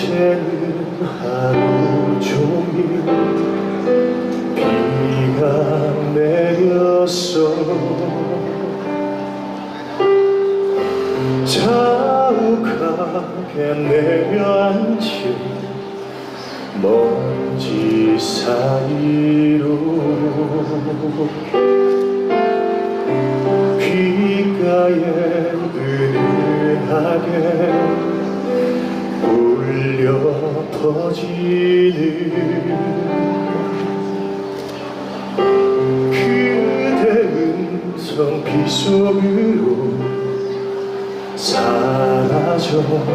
어제는 하루 종일 비가 내렸어 자욱하게 내려앉힌 먼지 사이로 귓가에 은은하게 울려 퍼지는 그대 음성 빗속으로 사라져 버려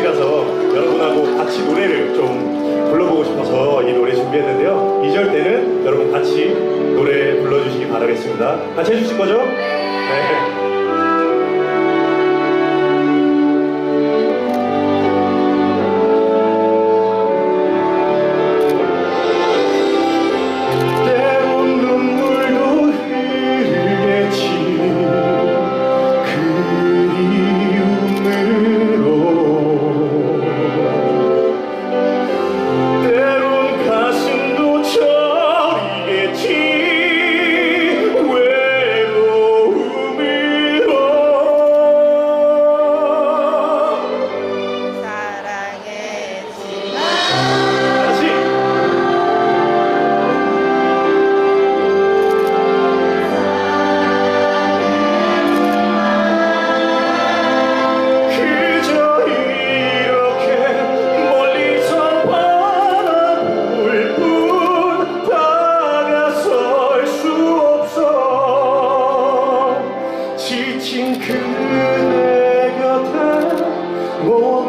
형식이라서 여러분하고 같이 노래를 좀 불러보고 싶어서 이 노래 준비했는데요. 2절 때는 여러분 같이 노래 불러주시기 바라겠습니다. 같이 해주실 거죠? 네 More